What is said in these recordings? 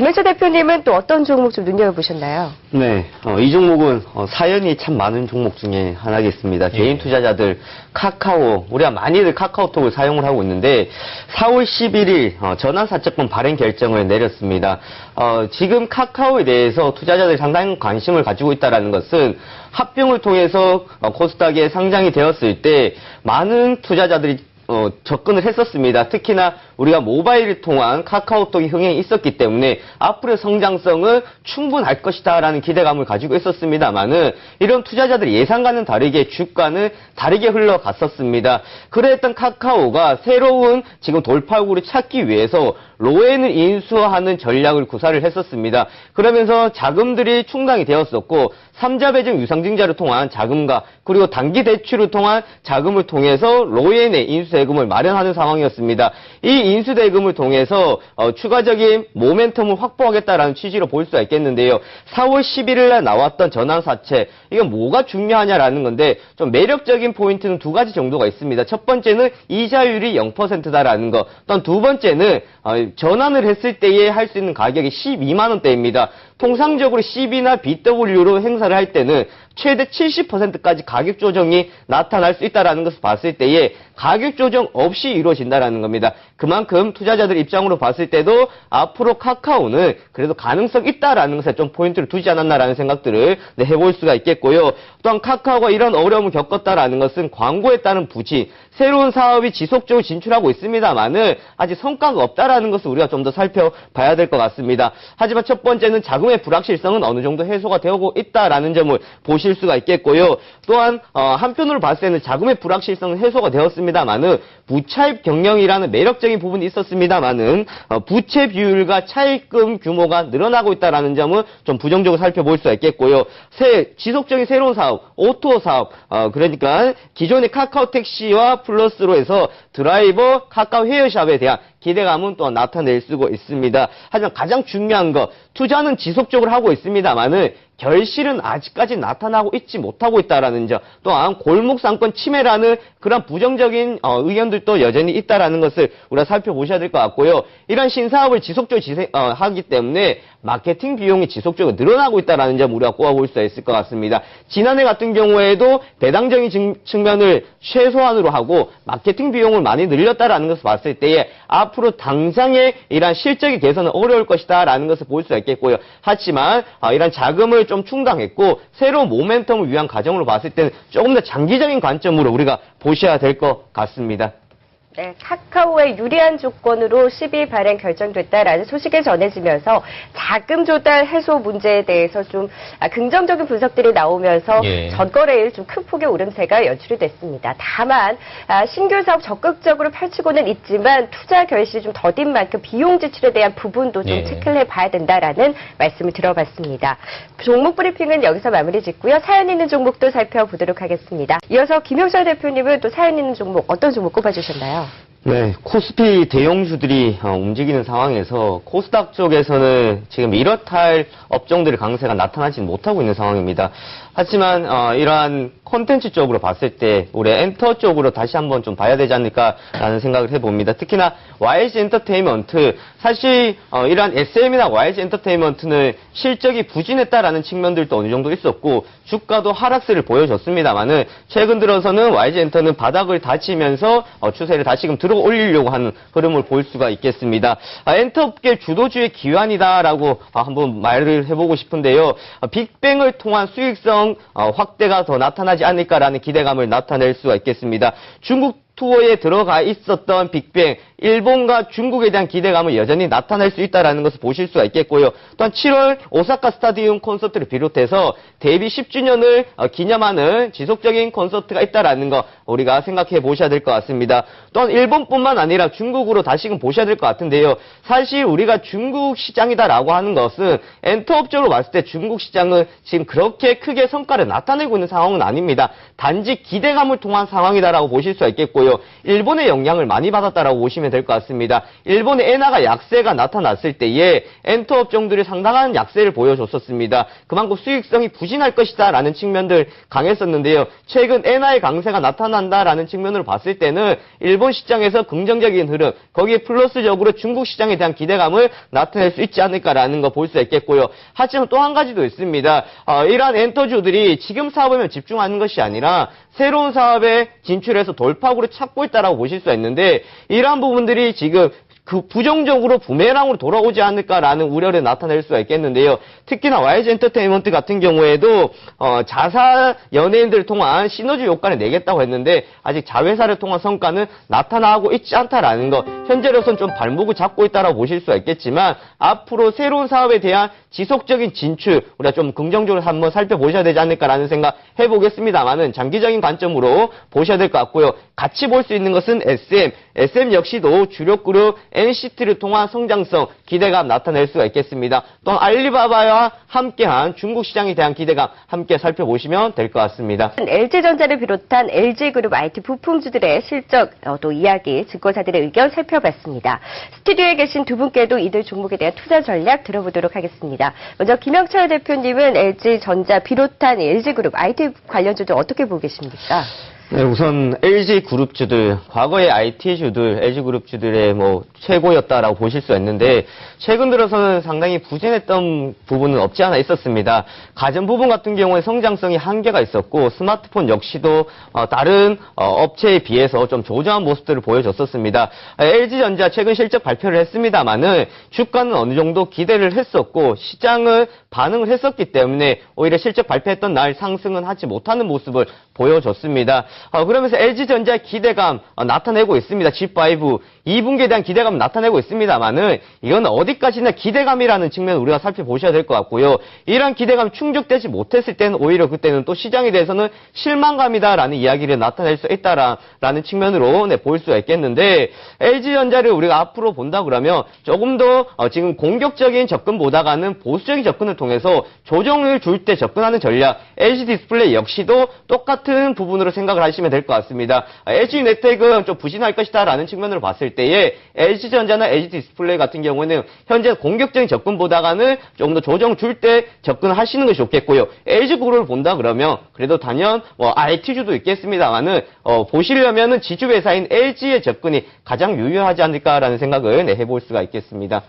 김현철 대표님은 또 어떤 종목 좀 눈여겨보셨나요? 네, 어, 이 종목은 어, 사연이 참 많은 종목 중에 하나겠습니다. 예. 개인 투자자들 카카오, 우리가 많이들 카카오톡을 사용을 하고 있는데 4월 11일 어, 전환사채권 발행 결정을 내렸습니다. 어, 지금 카카오에 대해서 투자자들이 상당히 관심을 가지고 있다는 것은 합병을 통해서 어, 코스닥에 상장이 되었을 때 많은 투자자들이 어, 접근을 했었습니다. 특히나 우리가 모바일을 통한 카카오톡이 흥행이 있었기 때문에 앞으로의 성장성은 충분할 것이다라는 기대감을 가지고 있었습니다만은 이런 투자자들의 예상과는 다르게 주가는 다르게 흘러갔었습니다. 그랬던 카카오가 새로운 지금 돌파구를 찾기 위해서 로엔을 인수하는 전략을 구사를 했었습니다. 그러면서 자금들이 충당이 되었었고 삼자 배정 유상증자를 통한 자금과 그리고 단기 대출을 통한 자금을 통해서 로엔의 인수 대금을 마련하는 상황이었습니다. 이 인수 대금을 통해서 어, 추가적인 모멘텀을 확보하겠다라는 취지로 볼 수가 있겠는데요. 4월 11일 날 나왔던 전환사채 이건 뭐가 중요하냐라는 건데 좀 매력적인 포인트는 두 가지 정도가 있습니다. 첫 번째는 이자율이 0%다라는 거. 또한 두 번째는 어, 전환을 했을 때에 할 수 있는 가격이 12만 원대입니다. 통상적으로 CB나 BW로 행사를 할 때는 최대 70%까지 가격 조정이 나타날 수 있다라는 것을 봤을 때에 가격 조정 없이 이루어진다라는 겁니다. 그만큼 투자자들 입장으로 봤을 때도 앞으로 카카오는 그래도 가능성 있다라는 것에 좀 포인트를 두지 않았나라는 생각들을 네, 해볼 수가 있겠고요. 또한 카카오가 이런 어려움을 겪었다라는 것은 광고에 따른 부진, 새로운 사업이 지속적으로 진출하고 있습니다만은 아직 성과가 없다라는 것을 우리가 좀 더 살펴봐야 될 것 같습니다. 하지만 첫 번째는 자금의 불확실성은 어느 정도 해소가 되고 있다라는 점을 보실 수가 있겠고요. 또한 어, 한편으로 봤을 때는 자금의 불확실성은 해소가 되었습니다만은 부차입 경영이라는 매력적인 부분이 있었습니다만은 어, 부채 비율과 차입금 규모가 늘어나고 있다라는 점은 좀 부정적으로 살펴볼 수가 있겠고요. 새 지속적인 새로운 사업, 오토 사업, 어, 그러니까 기존의 카카오 택시와 플러스로 해서 드라이버 카카오 헤어샵에 대한 기대감은 또 나타낼 수가 있습니다. 하지만 가장 중요한 거 투자는 지속적으로 하고 있습니다만은 결실은 아직까지 나타나고 있지 못하고 있다라는 점, 또한 골목 상권 침해라는 그런 부정적인 어, 의견들도 여전히 있다라는 것을 우리가 살펴보셔야 될 것 같고요. 이런 신사업을 지속적으로 지세- 어, 하기 때문에 마케팅 비용이 지속적으로 늘어나고 있다라는 점 우리가 꼽아볼 수 있을 것 같습니다. 지난해 같은 경우에도 배당적인 증- 측면을 최소한으로 하고 마케팅 비용을 많이 늘렸다라는 것을 봤을 때에 앞으로 당장의 이러한 실적의 개선은 어려울 것이다라는 것을 볼 수가 있겠고요. 하지만 어, 이런 자금을 좀 충당했고 새로운 모멘텀을 위한 과정으로 봤을 때는 조금 더 장기적인 관점으로 우리가 보셔야 될 것 같습니다. 네, 카카오의 유리한 조건으로 12 발행 결정됐다라는 소식이 전해지면서 자금 조달 해소 문제에 대해서 좀 아, 긍정적인 분석들이 나오면서 예. 전거래일 좀 큰 폭의 오름세가 연출이 됐습니다. 다만 아, 신규 사업 적극적으로 펼치고는 있지만 투자 결실이 좀 더딘 만큼 비용 지출에 대한 부분도 좀 예. 체크를 해봐야 된다라는 말씀을 들어봤습니다. 종목 브리핑은 여기서 마무리 짓고요. 사연 있는 종목도 살펴보도록 하겠습니다. 이어서 김효철 대표님은 또 사연 있는 종목 어떤 종목 꼽아주셨나요? 네, 코스피 대형주들이 어, 움직이는 상황에서 코스닥 쪽에서는 지금 이렇할 업종들의 강세가 나타나지 못하고 있는 상황입니다. 하지만 어, 이러한 콘텐츠 쪽으로 봤을 때 우리 엔터 쪽으로 다시 한번 좀 봐야 되지 않을까라는 생각을 해봅니다. 특히나 YG 엔터테인먼트 사실 어, 이러한 SM이나 YG 엔터테인먼트는 실적이 부진했다라는 측면들도 어느 정도 있었고 주가도 하락세를 보여줬습니다만은 최근 들어서는 YG 엔터는 바닥을 다치면서 어, 추세를 다시금 들어 올리려고 하는 흐름을 볼 수가 있겠습니다. 아, 엔터업계 주도주의 기환이다라고 아, 한번 말을 해보고 싶은데요. 아, 빅뱅을 통한 수익성 어, 확대가 더 나타나지 않을까라는 기대감을 나타낼 수가 있겠습니다. 중국 투어에 들어가 있었던 빅뱅, 일본과 중국에 대한 기대감은 여전히 나타날 수 있다는 것을 보실 수가 있겠고요. 또한 7월 오사카 스타디움 콘서트를 비롯해서 데뷔 10주년을 어, 기념하는 지속적인 콘서트가 있다는 거 우리가 생각해 보셔야 될 것 같습니다. 또한 일본뿐만 아니라 중국으로 다시금 보셔야 될 것 같은데요. 사실 우리가 중국 시장이다라고 하는 것은 엔터업적으로 봤을 때 중국 시장은 지금 그렇게 크게 성과를 나타내고 있는 상황은 아닙니다. 단지 기대감을 통한 상황이다라고 보실 수가 있겠고요. 일본의 영향을 많이 받았다라고 보시면 보시면 될 것 같습니다. 일본의 엔화가 약세가 나타났을 때에 엔터 업종들이 상당한 약세를 보여줬었습니다. 그만큼 수익성이 부진할 것이다 라는 측면들 강했었는데요. 최근 엔화의 강세가 나타난다라는 측면으로 봤을 때는 일본 시장에서 긍정적인 흐름, 거기에 플러스적으로 중국 시장에 대한 기대감을 나타낼 수 있지 않을까라는 거 볼 수 있겠고요. 하지만 또 한 가지도 있습니다. 어, 이러한 엔터주들이 지금 사업에만 집중하는 것이 아니라 새로운 사업에 진출해서 돌파구를 찾고 있다라고 보실 수가 있는데 이러한 부분 들이 지금 그 부정적으로 부메랑으로 돌아오지 않을까라는 우려를 나타낼 수가 있겠는데요. 특히나 YG 엔터테인먼트 같은 경우에도 어, 자사 연예인들을 통한 시너지 효과를 내겠다고 했는데 아직 자회사를 통한 성과는 나타나고 있지 않다라는 거 현재로선 좀 발목을 잡고 있다라고 보실 수가 있겠지만 앞으로 새로운 사업에 대한 지속적인 진출 우리가 좀 긍정적으로 한번 살펴보셔야 되지 않을까라는 생각 해보겠습니다만은 장기적인 관점으로 보셔야 될 것 같고요. 같이 볼 수 있는 것은 SM, SM 역시도 주력 그룹 NCT를 통한 성장성 기대감 나타낼 수가 있겠습니다. 또한 알리바바와 함께한 중국 시장에 대한 기대감 함께 살펴보시면 될 것 같습니다. LG전자를 비롯한 LG그룹 IT 부품주들의 실적 어, 또 이야기, 증권사들의 의견 살펴봤습니다. 스튜디오에 계신 두 분께도 이들 종목에 대한 투자 전략 들어보도록 하겠습니다. 먼저 김영철 대표님은 LG전자 비롯한 LG그룹 IT 관련주들 어떻게 보고 계십니까? 네, 우선 LG 그룹주들, 과거의 IT주들, LG 그룹주들의 뭐 최고였다라고 보실 수 있는데 최근 들어서는 상당히 부진했던 부분은 없지 않아 있었습니다. 가전 부분 같은 경우에 성장성이 한계가 있었고 스마트폰 역시도 어, 다른 어, 업체에 비해서 좀 조정한 모습들을 보여줬었습니다. LG전자 최근 실적 발표를 했습니다만은 주가는 어느 정도 기대를 했었고 시장을 반응을 했었기 때문에 오히려 실적 발표했던 날 상승은 하지 못하는 모습을 보여줬습니다. 어, 그러면서 LG전자의 기대감 어, 나타내고 있습니다. G5 2분기에 대한 기대감 나타내고 있습니다만은 이건 어디까지나 기대감이라는 측면을 우리가 살펴보셔야 될 것 같고요. 이러한 기대감이 충족되지 못했을 때는 오히려 그때는 또 시장에 대해서는 실망감이다라는 이야기를 나타낼 수 있다라는 측면으로 네, 볼 수가 있겠는데 LG전자를 우리가 앞으로 본다 그러면 조금 더 어, 지금 공격적인 접근보다가는 보수적인 접근을 통해서 조정을 줄 때 접근하는 전략 LG 디스플레이 역시도 똑같은 부분으로 생각을 하시면 될 것 같습니다. LG 네텍은 좀 부진할 것이다라는 측면으로 봤을 때에 LG전자나 LG 디스플레이 같은 경우는 현재 공격적인 접근보다가는 조금 더 조정 줄 때 접근하시는 것이 좋겠고요. LG 그룹을 본다 그러면 그래도 단연 뭐 IT주도 있겠습니다만은 어, 보시려면은 지주 회사인 LG의 접근이 가장 유효하지 않을까라는 생각을 네, 해볼 수가 있겠습니다.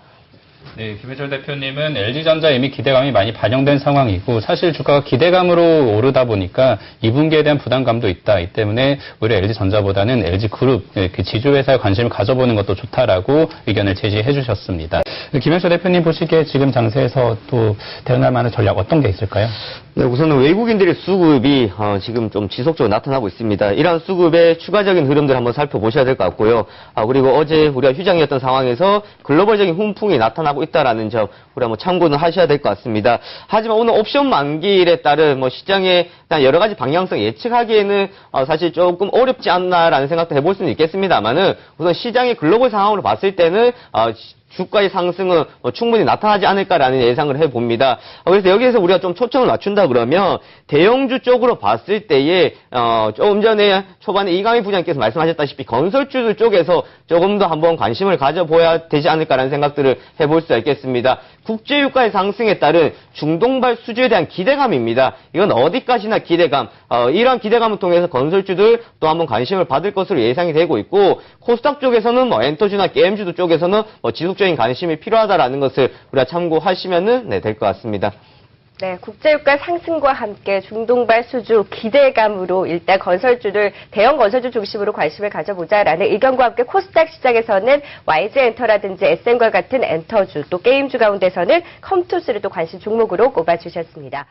네, 김혜철 대표님은 LG전자 이미 기대감이 많이 반영된 상황이고 사실 주가가 기대감으로 오르다 보니까 2분기에 대한 부담감도 있다. 이 때문에 오히려 LG전자보다는 LG그룹 네, 그 지주회사에 관심을 가져보는 것도 좋다라고 의견을 제시해 주셨습니다. 김혜철 대표님 보시기에 지금 장세에서 또 대응할 만한 전략 어떤 게 있을까요? 네, 우선은 외국인들의 수급이 어, 지금 좀 지속적으로 나타나고 있습니다. 이러한 수급의 추가적인 흐름들 한번 살펴보셔야 될 것 같고요. 아, 그리고 어제 우리가 휴장이었던 상황에서 글로벌적인 훈풍이 나타나 고 있다라는 점 우리 한번 참고는 하셔야 될 것 같습니다. 하지만 오늘 옵션 만기일에 따른 뭐 시장의 여러 가지 방향성 예측하기에는 어, 사실 조금 어렵지 않나라는 생각도 해볼 수는 있겠습니다만은 우선 시장의 글로벌 상황으로 봤을 때는 어, 주가의 상승은 뭐 충분히 나타나지 않을까라는 예상을 해봅니다. 어, 그래서 여기에서 우리가 좀 초점을 맞춘다 그러면 대형주 쪽으로 봤을 때에 어, 조금 전에 초반에 이강희 부장께서 말씀하셨다시피 건설주들 쪽에서 조금 더 한번 관심을 가져보야 되지 않을까라는 생각들을 해볼 수 있겠습니다. 국제유가의 상승에 따른 중동발 수주에 대한 기대감입니다. 이건 어디까지나 기대감, 어, 이러한 기대감을 통해서 건설주들 또 한번 관심을 받을 것으로 예상이 되고 있고 코스닥 쪽에서는 뭐 엔터주나 게임주도 쪽에서는 뭐 지속 적인 관심이 필요하다라는 것을 우리가 참고하시면은 네, 될 것 같습니다. 네, 국제유가 상승과 함께 중동발 수주 기대감으로 일단 건설주들 대형 건설주 중심으로 관심을 가져보자라는 의견과 함께 코스닥 시장에서는 YG 엔터라든지 SN과 같은 엔터주 또 게임주 가운데서는 컴투스를 또 관심 종목으로 꼽아주셨습니다.